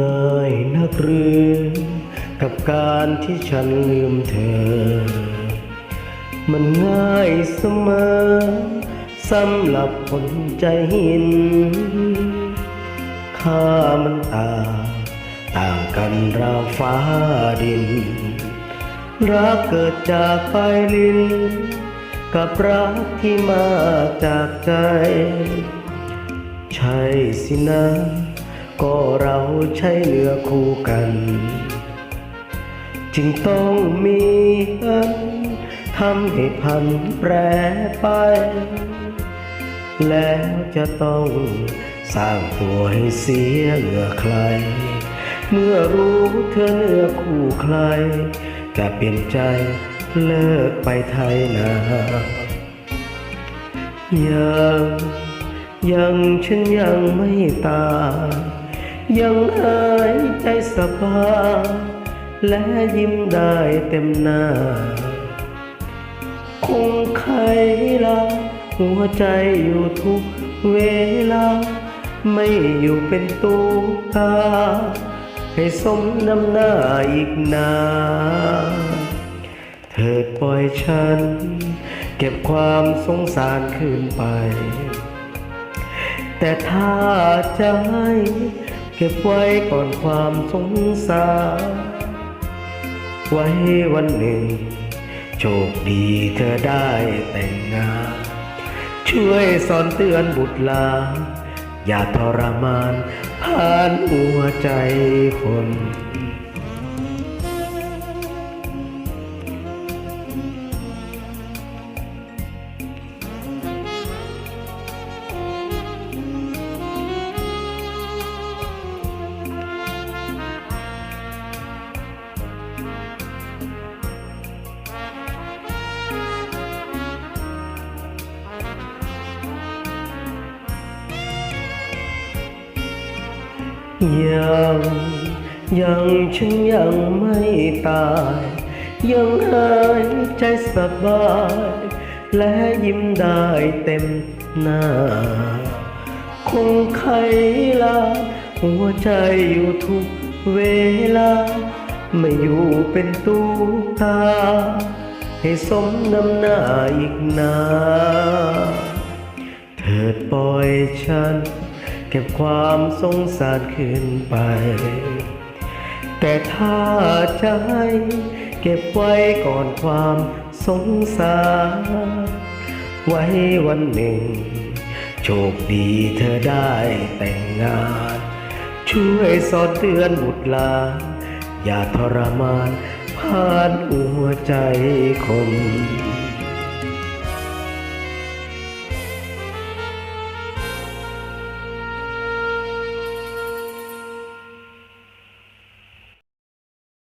ง่ายนักหรือกับการที่ฉันลืมเธอ มันง่ายเสมอสำหรับคนใจหิน ค่ามันต่างต่างกันราวฟ้าดิน รักเกิดจากไฟลินกับรักที่มาจากใจ ใช่สินะ ก็เราใช่เนื้อคู่กัน จึงต้องมีอันทำให้พันแปรไป แล้วจะต้องสร้างตัวให้เสียเหลือใคร เมื่อรู้เธอเนื้อคู่ใคร จะเปลี่ยนใจเลิกไปไทยนายังยังฉันยังไม่ตาย ยังหายใจสบายและยิ้มได้เต็มหน้า คงใครละหัวใจอยู่ทุกเวลา ไม่อยู่เป็นตู้ตา ให้สมน้ำหน้าอีกนานเถิดปล่อยฉัน เก็บความสงสารคืนไป แต่ถ้าให้ เก็บไว้ก่อนความสงสารไว้วันหนึ่ง โชคดีเธอได้แต่งงานช่วยสอนเตือนบุตรหลานอย่าทรมานผ่านหัวใจคน ยังยังฉันยังไม่ตาย ยังหายใจสบาย และยิ้มได้เต็มหน้า คงใครลาหัวใจอยู่ทุกเวลา ไม่อยู่เป็นตู้ตา ให้สมน้ำหน้าอีกนาเถิดปล่อยฉัน ก็บความสงสารคืนไป แต่ถ้าจะให้เก็บไว้ก่อนความสงสาร ไว้วันหนึ่ง โชคดีเธอได้แต่งงาน ช่วยสอนเตือนบุตรลา อย่าทรมานผ่านหัวใจคน